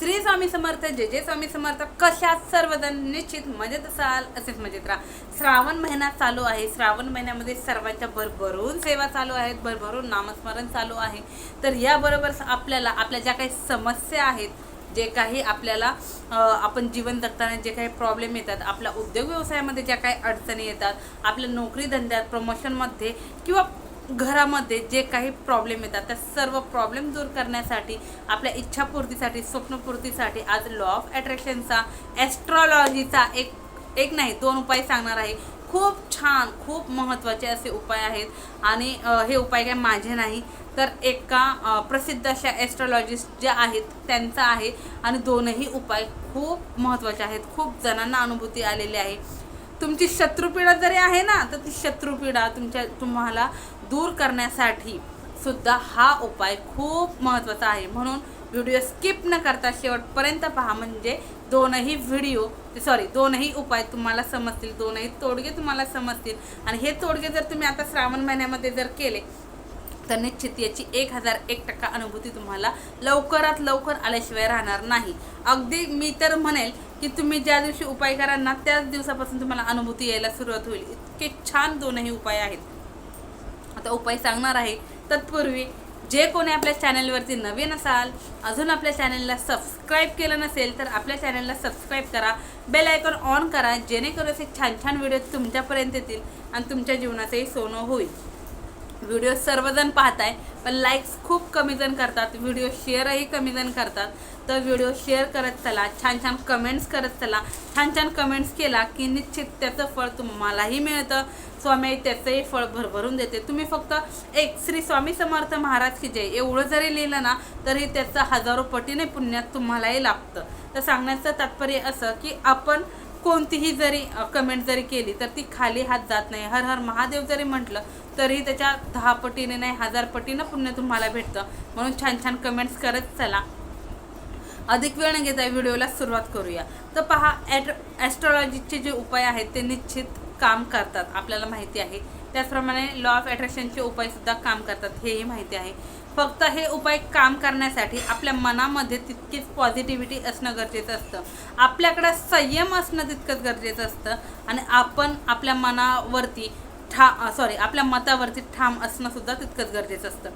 श्री स्वामी समर्थ जे जे स्वामी समर्थ. कशात सर्वजण निश्चित मजेत असाल असेच मजेत राहा. श्रावण महिना चालू आहे. श्रावण महिन्यामध्ये सर्वांच्या भरभरून सेवा चालू आहेत भरभरून नामस्मरण चालू आहे. तर याबरोबर आपल्याला आपल्या ज्या काही समस्या आहेत जे काही आपल्याला आपण जीवन जगताना जे काही प्रॉब्लेम येतात आपल्या उद्योग व्यवसायामध्ये ज्या काही अडचणी येतात आपल्या नोकरी धंद्यात प्रमोशनमध्ये किंवा घरामध्ये जे काही प्रॉब्लेम येतात त्या सर्व प्रॉब्लेम दूर करण्यासाठी आपल्या इच्छापूर्तीसाठी स्वप्नपूर्तीसाठी आज लॉ ऑफ अट्रॅक्शनचा ॲस्ट्रॉलॉजीचा एक एक नाही दोन उपाय सांगणार आहे. खूप छान खूप महत्त्वाचे असे उपाय आहेत. आणि हे उपाय काय माझे नाही तर एका प्रसिद्ध अशा ॲस्ट्रॉलॉजिस्ट ज्या आहेत त्यांचा आहे. आणि दोनही उपाय खूप महत्त्वाचे आहेत. खूप जणांना अनुभूती आलेली आहे. तुमची शत्रुपीडा जरी आहे ना तर ती शत्रुपीडा तुमच्या तुम्हाला दूर करण्यासाठी सुद्धा हा उपाय खूप महत्त्वाचा आहे. म्हणून व्हिडिओ स्किप न करता शेवटपर्यंत पहा. म्हणजे दोनही व्हिडिओ सॉरी दोनही उपाय तुम्हाला समजतील. दोनही तोडगे तुम्हाला समजतील. आणि हे तोडगे जर तुम्ही आता श्रावण महिन्यामध्ये जर केले तर निश्चित याची एक हजार एक टक्का अनुभूती तुम्हाला लवकरात लवकर आल्याशिवाय राहणार नाही. अगदी मी तर म्हणेल की तुम्ही ज्या दिवशी उपाय कराल ना त्याच दिवसापासून तुम्हाला अनुभूती यायला सुरुवात होईल. इतके छान दोनही उपाय आहेत. आता उपाय सांगणार आहे. तत्पूर्वी जे कोणी आपल्या चॅनलवरती नवीन असाल अजून आपल्या चॅनलला सबस्क्राईब केलं नसेल तर आपल्या चॅनलला सबस्क्राईब करा. बेल आयकॉन ऑन करा जेणेकरून असे छान छान व्हिडिओ तुमच्यापर्यंत येतील आणि तुमच्या जीवनाचंही सोनं होईल. व्हिडिओ सर्वजण पाहताय पण लाईक्स खूप कमी जण करतात व्हिडिओ शेअरही कमी जण करतात. तर व्हिडिओ शेअर करत चला छान छान कमेंट्स करत चला. छान छान कमेंट्स केला की निश्चित त्याचं फळ तुम्हालाही मिळतं. स्वामी त्याचंही फळ भरभरून देते. तुम्ही फक्त एक श्री स्वामी समर्थ महाराज की जय एवढं जरी लिहिलं ना तरी त्याचं हजारो पटीने पुण्यात तुम्हालाही लाभतं. तर सांगण्याचं तात्पर्य असं की आपण कोणतीही जरी कमेंट जरी केली तर ती खाली हात जात नाही. हर हर महादेव जरी म्हटलं तरी त्याच्या दहा पटीने नाही हजार पटीनं पुण्य तुम्हाला भेटतं. म्हणून छान छान कमेंट्स करत चला. अधिक वेळ न घेता व्हिडिओला सुरुवात करूया. तर पहा ॲट ॲस्ट्रॉलॉजीचे जे उपाय आहेत ते निश्चित काम करतात आपल्याला माहिती आहे. त्याचप्रमाणे लॉ ऑफ अट्रॅक्शनचे उपायसुद्धा काम करतात हेही माहिती आहे. फक्त हे उपाय काम करण्यासाठी आपल्या मनामध्ये तितकीच पॉझिटिव्हिटी असणं गरजेचं असतं. आपल्याकडं संयम असणं तितकंच गरजेचं असतं. आणि आपण आपल्या मनावरती ठा सॉरी आपल्या मतावरती ठाम असणं सुद्धा तितकंच गरजेचं असतं.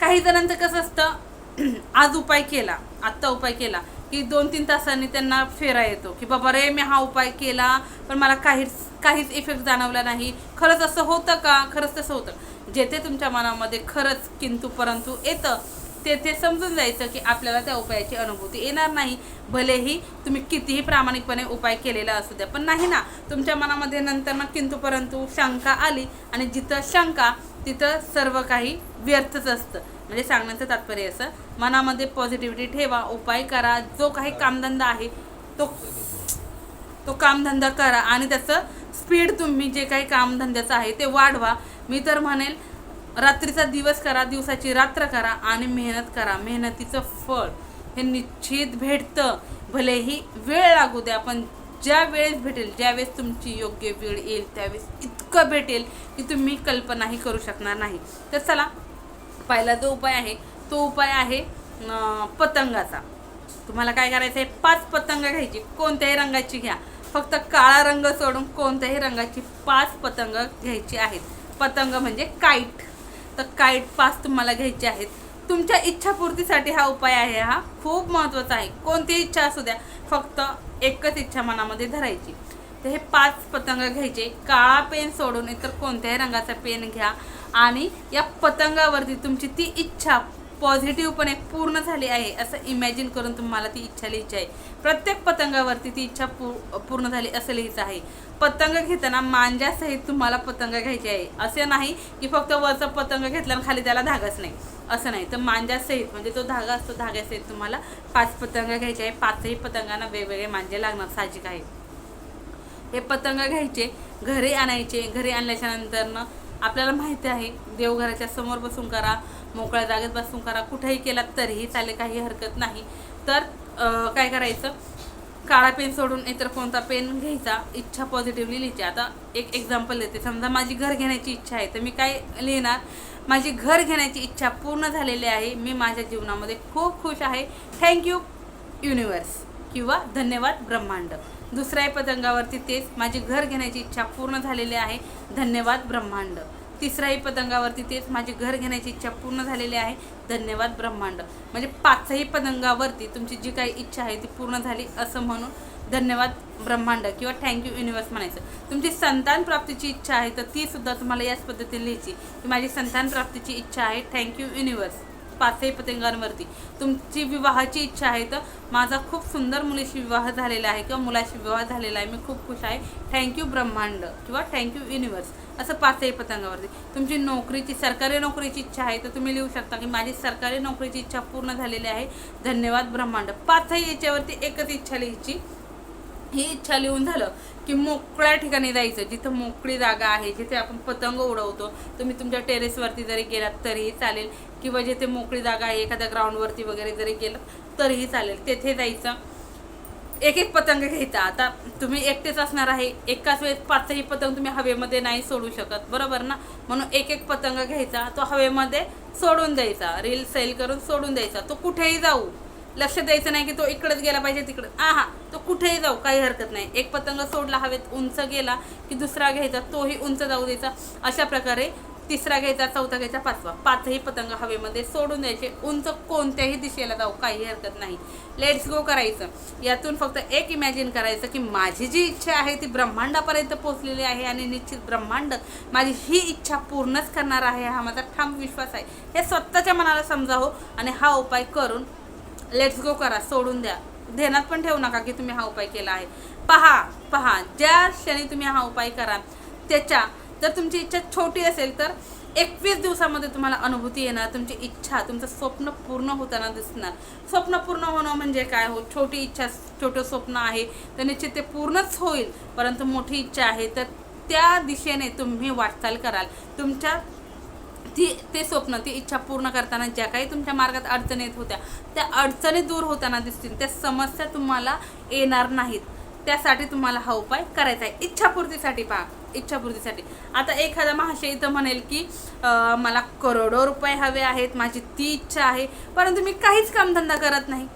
काही जणांचं कसं असतं आज उपाय केला आत्ता उपाय केला की दोन तीन तासांनी त्यांना फेरा येतो की बाबा रे मी हा उपाय केला पण मला काहीच काहीच इफेक्ट जाणवला नाही. खरंच असं होतं का? खरंच तसं होतं. जेथे तुमच्या मनामध्ये खरंच किंतु परंतु येतं तेथे समजून जायचं की आपल्याला त्या उपायाची अनुभूती येणार नाही. भलेही तुम्ही कितीही प्रामाणिकपणे उपाय केलेला असू द्या पण नाही ना. तुमच्या मनामध्ये नंतर ना किंतु परंतु शंका आली आणि जिथं शंका तिथं सर्व काही व्यर्थच असतं. म्हणजे सांगण्याचं तात्पर्य असं मनामध्ये पॉझिटिव्हिटी ठेवा उपाय करा. जो काही कामधंदा आहे तो तो कामधंदा करा आणि त्याचं स्पीड तुम्ही जे काही कामधंद्याचं आहे ते वाढवा. मी तर म्हणेल रात्रीचा दिवस करा दिवसाची रात्र करा आणि मेहनत करा. मेहनतीचं फळ हे निश्चित भेटतं. भलेही वेळ लागू द्या पण ज्या वेळेस भेटेल ज्यावेळेस तुमची योग्य वेळ येईल त्यावेळेस इतकं भेटेल की तुम्ही कल्पनाही करू शकणार नाही. तर चला पहिला जो उपाय आहे तो उपाय आहे पतंगाचा. तुम्हाला काय करायचं आहे पाच पतंग घ्यायची. कोणत्याही रंगाची घ्या. फक्त काळा रंग सोडून कोणत्याही रंगाची पाच पतंग घ्यायची आहेत. पतंग म्हणजे काईट. तर काईट पाच तुम्हाला घ्यायचे आहेत. तुमच्या इच्छापूर्तीसाठी हा उपाय आहे हा खूप महत्त्वाचा आहे. कोणतीही इच्छा असू द्या फक्त एकच इच्छा मनामध्ये धरायची. तर हे पाच पतंग घ्यायचे. काळा पेन सोडून इतर कोणत्याही रंगाचा पेन घ्या आणि या पतंगावरती तुमची ती इच्छा पॉझिटिव्ह पण एक पूर्ण झाली आहे असं इमॅजिन करून तुम्हाला ती इच्छा लिहायची आहे. प्रत्येक पतंगावरती ती इच्छा पू पूर्ण झाली असं लिहायचं आहे. पतंग घेताना मांजासहित तुम्हाला पतंग घ्यायची आहे. असे नाही की फक्त वरचा पतंग घेतला आणि खाली त्याला धागाच नाही. असं नाही. तर मांजासहित म्हणजे तो धागा असतो धाग्यासहित तुम्हाला पाच पतंग घ्यायचे आहे. पाचही पतंगांना वेगवेगळे मांजे लागणार साहजिक आहे. हे पतंग घ्यायचे घरी आणायचे घरी आणल्याच्या नंतरनं आपल्याला माहिती आहे देवघराच्या समोर बसून करा मोकळ्या जागेत बसून करा कुठेही केला तरीही चालेल काही हरकत नाही. तर काय करायचं? काळा पेन सोडून इतर कोणता पेन घ्यायचा? इच्छा पॉझिटिव्हली लिहायची आता एक एक्झाम्पल देते. समजा माझी घर घेण्याची इच्छा आहे तर मी काय लिहिणार? माझी घर घेण्याची इच्छा पूर्ण झालेली आहे. मी माझ्या जीवनामध्ये खूप खुश आहे. थँक्यू युनिवर्स किंवा धन्यवाद ब्रह्मांड. दुसऱ्याही पतंगावरती तेच माझी घर घेण्याची इच्छा पूर्ण झालेली आहे. धन्यवाद ब्रह्मांड. तिसऱ्याही पतंगावरती तेच माझी घर घेण्याची इच्छा पूर्ण झालेली आहे. धन्यवाद ब्रह्मांड. म्हणजे पाचही पतंगावरती तुमची जी काही इच्छा आहे ती पूर्ण झाली असं म्हणून धन्यवाद ब्रह्मांड किंवा थँक्यू युनिवर्स म्हणायचं. तुमची संतान प्राप्तीची इच्छा आहे तर ती सुद्धा तुम्हाला याच पद्धतीने लिहायची. की माझी संतान प्राप्तीची इच्छा आहे थँक्यू युनिवर्स पाचही पतंगांवरती. तुमची विवाहाची इच्छा आहे तर माझा खूप सुंदर मुलीशी विवाह झालेला आहे किंवा मुलाशी विवाह झालेला आहे. मी खूप खुश आहे. थँक्यू ब्रह्मांड किंवा थँक्यू युनिवर्स असं पाचही पतंगावरती. तुमची नोकरीची सरकारी नोकरीची इच्छा आहे तर तुम्ही लिहू शकता की माझी सरकारी नोकरीची इच्छा पूर्ण झालेली आहे. धन्यवाद ब्रह्मांड. पाचही याच्यावरती एकच इच्छा लिहायची. ही इच्छा लिहून झालं की मोकळ्या ठिकाणी जायचं. जिथं मोकळी जागा आहे जिथे आपण पतंग उडवतो तुम्ही तुमच्या टेरेसवरती जरी गेलात तरीही चालेल. किंवा जिथे मोकळी जागा आहे एखाद्या ग्राउंडवरती वगैरे जरी गेलं तरीही चालेल. तेथे जायचं. एक एक पतंग घ्यायचा. आता तुम्ही एकटेच असणार आहे एकाच वेळेस पाचही पतंग तुम्ही हवेमध्ये नाही सोडू शकत. बरोबर ना? म्हणून एक एक पतंग घ्यायचा. तो हवेमध्ये सोडून द्यायचा. रील सेल करून सोडून द्यायचा. तो कुठेही जाऊ. लक्ष द्यायचं नाही की तो इकडंच गेला पाहिजे तिकडं. आ हा तो कुठेही जाऊ काही हरकत नाही. एक पतंग सोडला हवेत उंच गेला की दुसरा घ्यायचा तोही उंच जाऊ द्यायचा. अशा प्रकारे तिसरा घ्यायचा चौथा घ्यायचा पाचवा. पाचही पतंग हवेमध्ये सोडून द्यायचे. उंच कोणत्याही दिशेला जाऊ काही हरकत नाही. लेट्स गो करायचं. यातून फक्त एक इमॅजिन करायचं की माझी जी इच्छा आहे ती ब्रह्मांडापर्यंत पोचलेली आहे आणि निश्चित ब्रह्मांड माझी ही इच्छा पूर्णच करणार आहे हा माझा ठाम विश्वास आहे. हे स्वतःच्या मनाला समजावं आणि हा उपाय करून लेट्स गो करा सोडून द्या. ध्यानात पण ठेवू नका की तुम्ही हा उपाय केला आहे. पहा पहा ज्या क्षणी तुम्ही हा उपाय कराल त्याच्या जर तुमची इच्छा छोटी असेल तर एकवीस दिवसामध्ये तुम्हाला अनुभूती येणार तुमची इच्छा तुमचं स्वप्न पूर्ण होताना दिसणार. स्वप्न पूर्ण होणं म्हणजे काय? हो छोटी इच्छा छोटं स्वप्न आहे तर निश्चित ते पूर्णच होईल. परंतु मोठी इच्छा आहे तर त्या दिशेने तुम्ही वाटचाल कराल. तुमच्या ती ते स्वप्न ती इच्छा पूर्ण करताना ज्या काही तुमच्या मार्गात अडचणी येत होत्या त्या अडचणी दूर होताना दिसतील. त्या समस्या तुम्हाला येणार नाहीत. त्यासाठी तुम्हाला हा उपाय करायचा आहे. इच्छापूर्तीसाठी पहा. इच्छापूर्तीसाठी. आता एखादा महाशय इथं म्हणेल की मला करोडो रुपये हवे आहेत. माझी ती इच्छा आहे. परंतु मी काहीच कामधंदा करत नाही.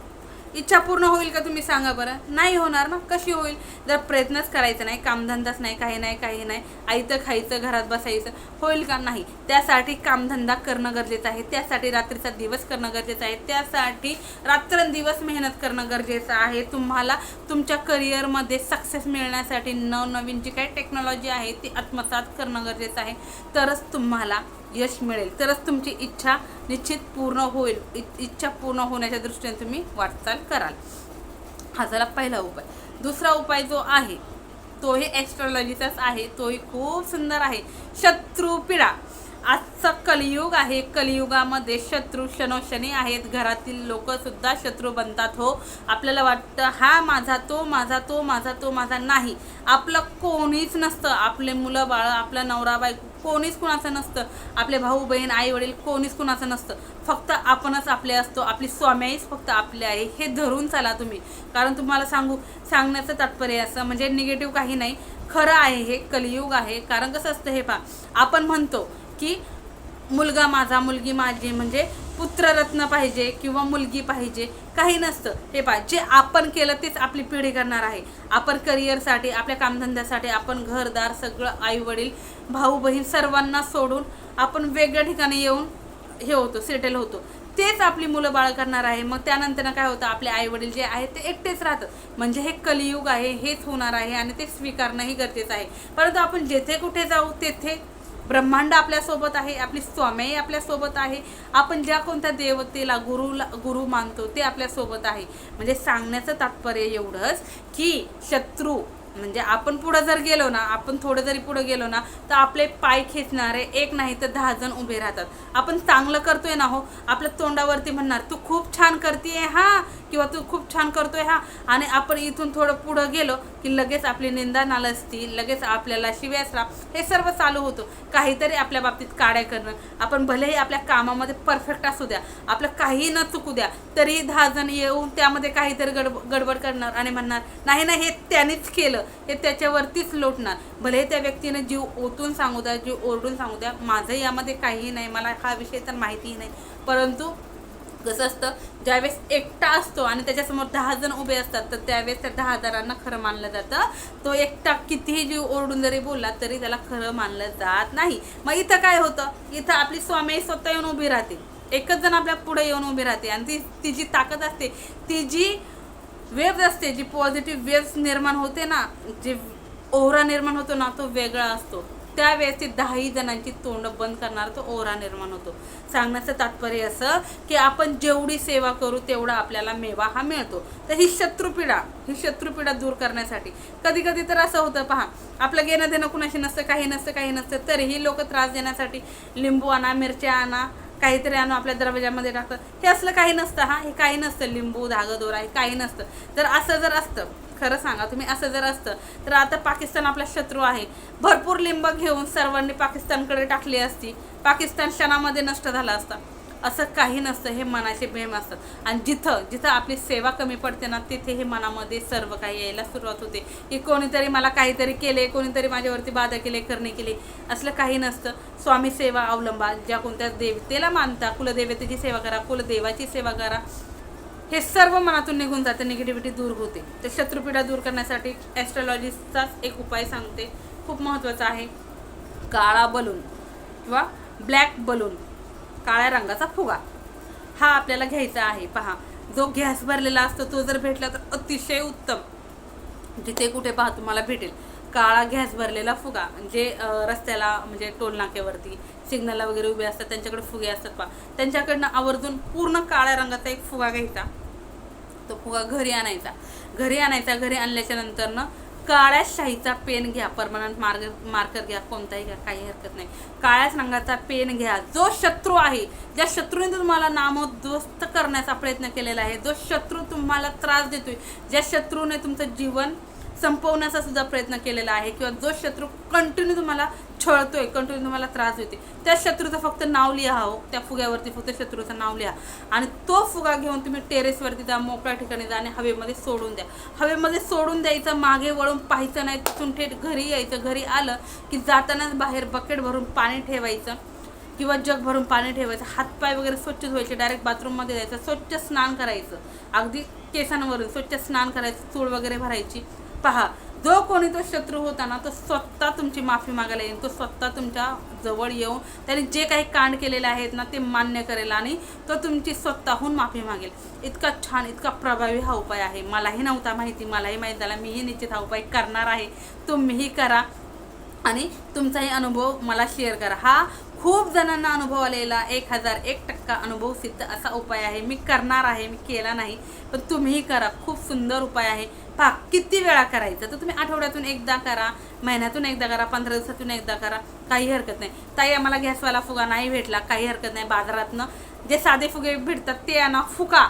इच्छा पूर्ण होईल का तुम्ही सांगा बरं? नाही होणार ना? कशी होईल? जर प्रयत्नच करायचा नाही कामधंदाच नाही काही नाही काही नाही आईचं खायचं घरात बसायचं होईल का? नाही. त्यासाठी कामधंदा करणं गरजेचं आहे. त्यासाठी रात्रीचा दिवस करणं गरजेचं आहे. त्यासाठी रात्रंदिवस मेहनत करणं गरजेचं आहे. तुम्हाला तुमच्या करिअरमध्ये सक्सेस मिळण्यासाठी नवनवीन जी काही टेक्नॉलॉजी आहे ती आत्मसात करणं गरजेचं आहे. तरच तुम्हाला यश मिळेल. तरच तुमची इच्छा निश्चित पूर्ण होईल. इ- इच्छा पूर्ण होण्याच्या दृष्टीने तुम्ही वाटचाल कराल. हा झाला पहिला उपाय. दुसरा उपाय जो आहे तोही ॲस्ट्रॉलॉजीचाच आहे. तोही खूप सुंदर आहे. शत्रुपीडा आजचा कलियुग आहे. कलियुगामध्ये शत्रू शनोशनी आहेत. घरातील लोकसुद्धा शत्रू बनतात हो. आपल्याला वाटतं हा माझा तो माझा तो माझा तो माझा नाही. आपलं कोणीच नसतं. आपले मुलं बाळ आपला नवरा बायको कोणीच कुणाचं नसतं. आपले भाऊ बहीण आई वडील कोणीच कुणाचं नसतं. फक्त आपणच आपले असतो. आपली स्वाम्याहीच फक्त आपले आहे. हे धरून चाला तुम्ही. कारण तुम्हाला सांगू सांगण्याचं तात्पर्य असं. म्हणजे निगेटिव्ह काही नाही. खरं आहे हे. कलियुग आहे. कारण कसं असतं हे पहा. आपण म्हणतो की मुलगा माझा मुलगी माझी म्हणजे पुत्ररत्न पाहिजे किंवा मुलगी पाहिजे काही नसतं. हे पा जे आपण केलं तेच आपली पिढी करणार आहे. आपण करिअरसाठी आपल्या कामधंद्यासाठी आपण घरदार सगळं आईवडील भाऊ बहीण सर्वांना सोडून आपण वेगळ्या ठिकाणी येऊन हे होतो सेटल होतो. तेच आपली मुलं बाळ करणार आहे. मग त्यानंतर काय होतं? आपले आईवडील जे आहेत ते एकटेच राहतात. म्हणजे हे कलियुग आहे हेच होणार आहे आणि ते स्वीकारणंही गरजेचं आहे. परंतु आपण जेथे कुठे जाऊ तेथे ब्रह्मांड आपल्यासोबत आहे आपली स्वामी आपल्यासोबत आहे. आपण ज्या कोणत्या देवतेला गुरुला गुरु मानतो ते आपल्यासोबत आहे. म्हणजे सांगण्याचं तात्पर्य एवढंच की शत्रू म्हणजे आपण पुढं जर गेलो ना आपण थोडं जरी पुढं गेलो ना तर आपले पाय खेचणारे एक नाही तर दहा जण उभे राहतात. आपण चांगलं करतोय ना हो आपल्या तोंडावरती म्हणणार तू खूप छान करते हा किंवा तू खूप छान करतोय हा. आणि आपण इथून थोडं पुढं गेलो की लगेच आपली निंदा नालसती लगेच आपल्याला शिव्यासरा हे सर्व चालू होतं. काहीतरी आपल्या बाबतीत काड्या करणं. आपण भलेही आपल्या कामामध्ये परफेक्ट असू द्या आपलं काही न चुकू द्या तरी दहा जण येऊन त्यामध्ये काहीतरी गडब गडबड करणार आणि म्हणणार नाही नाही हे त्यानेच केलं. हे त्याच्यावरतीच लोटणार. भले त्या व्यक्तीने जीव ओतून सांगू द्या जीव ओरडून सांगू द्या माझं यामध्ये काहीही नाही मला हा विषय तर माहितीही नाही. परंतु कसं असतं ज्यावेळेस एकटा असतो आणि त्याच्यासमोर दहा जण उभे असतात तर त्यावेळेस त्या दहा जणांना खरं मानलं जातं. तो एकटा कितीही जीव ओरडून जरी बोलला तरी त्याला खरं मानलं जात नाही. मग इथं काय होतं? इथं आपली स्वामी स्वतः येऊन उभी राहते. एकच जण आपल्या पुढे येऊन उभी राहते आणि ती ती जी ताकद असते. ती जी वेव्ज असते जी पॉझिटिव्ह वेव्ज निर्माण होते ना जे ओहरा निर्माण होतो ना तो वेगळा असतो. त्यावेळेस ती दहाही जणांची तोंड बंद करणारा तो ओहरा निर्माण होतो. सांगण्याचं तात्पर्य असं की आपण जेवढी सेवा करू तेवढा आपल्याला मेवा हा मिळतो. तर ही शत्रुपीडा ही शत्रुपीडा दूर करण्यासाठी. कधी कधी तर असं होतं पहा आपलं घेणं देणं कुणाशी नसतं काही नसतं काही नसतं तरीही लोक त्रास देण्यासाठी लिंबू आणा मिरच्या आणा काहीतरी आणून आपल्या दरवाजामध्ये टाकतात हे असलं काही नसतं हा हे काही नसतं. लिंबू धागं दोरा हे काही नसतं. जर असं जर असतं खरं सांगा तुम्ही असं जर असतं तर आता पाकिस्तान आपला शत्रू आहे. भरपूर लिंब घेऊन सर्वांनी पाकिस्तानकडे टाकली असती. पाकिस्तान क्षणामध्ये नष्ट झाला असता. असं काही नसतं हे मनाचे प्रेम असतं. आणि जिथं जिथं आपली सेवा कमी पडते ना तिथे हे मनामध्ये सर्व काही यायला सुरुवात होते. की कोणीतरी मला काहीतरी केले कोणीतरी माझ्यावरती बाधा केले करणे केले. असलं काही नसतं. स्वामी सेवा अवलंबा ज्या कोणत्या देवतेला मानता कुलदेवतेची सेवा करा कुलदेवाची सेवा करा. हे सर्व मनातून निघून जाते निगेटिव्हिटी दूर होते. तर शत्रुपीडा दूर करण्यासाठी ॲस्ट्रॉलॉजीचाच एक उपाय सांगते. खूप महत्त्वाचा आहे. काळा बलून किंवा ब्लॅक बलून काळ्या रंगाचा फुगा हा आपल्याला घ्यायचा आहे. पहा जो गॅस भरलेला असतो तो जर भेटला तर अतिशय उत्तम. जिथे कुठे पहा तुम्हाला भेटेल. काळा गॅस भरलेला फुगा जे रस्त्याला म्हणजे टोल नाक्यावरती सिग्नलला वगैरे उभे असतात त्यांच्याकडे फुगे असतात पहा. त्यांच्याकडनं आवर्जून पूर्ण काळ्या रंगाचा एक फुगा घ्यायचा. तो फुगा घरी आणायचा. घरी आणायचा घरी आणल्याच्या नंतरनं काळ्या शाईचा पेन घ्या परमनंट मार्ग मार्कर घ्या कोणताही घ्या काही हरकत नाही. काळ्याच रंगाचा पेन घ्या जो शत्रू आहे ज्या शत्रूने तुम्हाला नामोद्ध्वस्त करण्याचा प्रयत्न केलेला आहे जो शत्रू तुम्हाला त्रास देतोय ज्या शत्रूने तुमचं जीवन संपवण्याचा सुद्धा प्रयत्न केलेला आहे किंवा जो शत्रू कंटिन्यू तुम्हाला छळतोय कंटिन्यू तुम्हाला त्रास होते त्या शत्रूचं फक्त नाव लिहा हो त्या फुग्यावरती फक्त शत्रूचं नाव लिहा. आणि तो फुगा घेऊन तुम्ही टेरेसवरती जा मोकळ्या ठिकाणी जा आणि हवेमध्ये सोडून द्या. हवेमध्ये सोडून द्यायचं मागे वळून पाहायचं नाही तिथून थेट घरी यायचं घरी आलं की जातानाच बाहेर बकेट भरून पाणी ठेवायचं किंवा जग भरून पाणी ठेवायचं हातपाय वगैरे स्वच्छ धुवायचे डायरेक्ट बाथरूममध्ये जायचं स्वच्छ स्नान करायचं. अगदी केसांवरून स्वच्छ स्नान करायचं चूळ वगैरे भरायची. पहा जो कोणी तो शत्रू होता ना तो स्वतः तुमची माफी मागायला येईल तो स्वतः तुमच्या जवळ येऊन त्याने जे काही कांड केलेले आहेत ना ते मान्य करेल आणि तो तुमची स्वतःहून माफी मागेल. इतका छान इतका प्रभावी हा उपाय आहे. मलाही नव्हता माहिती मलाही माहीत झाला. मीही निश्चित हा उपाय करणार आहे. तुम्हीही करा आणि तुमचाही अनुभव मला शेअर करा. हा खूप जणांना अनुभव आलेला एक हजार एक टक्का अनुभव सिद्ध असा उपाय आहे. मी करणार आहे मी केला नाही पण तुम्हीही करा. खूप सुंदर उपाय आहे. पाक किती वेळा करायचं? तर तुम्ही आठवड्यातून एकदा करा महिन्यातून एकदा करा पंधरा दिवसातून एकदा करा काही हरकत नाही. ताई आम्हाला गॅसवाला फुगा नाही भेटला काही हरकत नाही. बाजारातनं जे साधे फुगे भेटतात ते आणा फुका.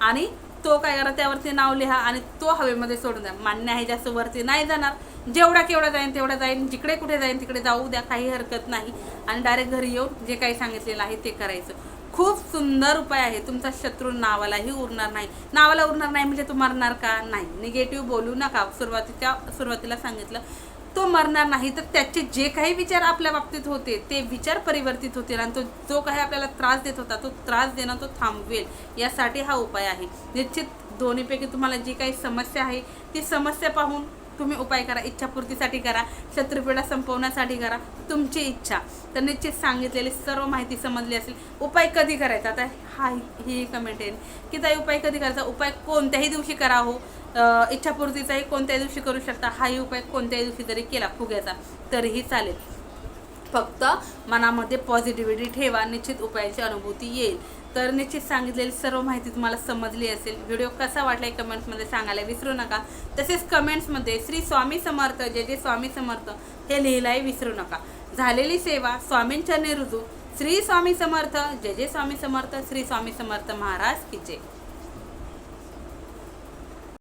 आणि तो काय करा त्यावरती नाव लिहा आणि तो हवेमध्ये सोडून द्या. मान्य आहे जास्त वरती नाही जाणार. जेवढा केवढा जाईन तेवढा जाईन. जिकडे कुठे जाईन तिकडे जाऊ द्या काही हरकत नाही. आणि डायरेक्ट घरी येऊन जे काही सांगितलेलं आहे ते करायचं. खूप सुंदर उपाय आहे. तुमचा शत्रू नावालाही उरणार नाही. नावाला उरणार नाही म्हणजे तो मरणार का? नाही. निगेटिव्ह बोलू नका. सुरुवातीच्या सुरुवातीला सांगितलं तो मरणार नाही. तर त्याचे जे काही विचार आपल्या बाबतीत होते ते विचार परिवर्तित होतील आणि तो जो काही आपल्याला त्रास देत होता तो त्रास देणं तो थांबवेल. यासाठी हा उपाय आहे. निश्चित दोन्हीपैकी तुम्हाला जी काही समस्या आहे ती समस्या पाहून तुम्ही उपाय करा इच्छापूर्तीसाठी करा शत्रुपीडा संपवण्यासाठी करा तुमची इच्छा. तर निश्चित सांगितलेली सर्व माहिती समजली असेल. उपाय कधी करायचा? आता हा ही कमेंट येईल. की ताई उपाय कधी करायचा? उपाय कोणत्याही दिवशी करा हो. इच्छापूर्तीचाही कोणत्याही दिवशी करू शकता. हाही उपाय कोणत्याही दिवशी जरी केला फुग्याचा. तरीही चालेल. फक्त मनामध्ये पॉझिटिव्हिटी ठेवा. निश्चित उपायाची अनुभूती येईल. तर निश्चित सांगितलेली सर्व माहिती तुम्हाला समजली असेल. व्हिडिओ कसा वाटला कमेंट्समध्ये सांगायला विसरू नका. तसेच कमेंट्समध्ये श्री स्वामी समर्थ जे जे स्वामी समर्थ हे लिहिलाही विसरू नका. झालेली सेवा स्वामींच्या रुजू श्री स्वामी समर्थ जय जय स्वामी समर्थ श्री स्वामी समर्थ महाराज की जय.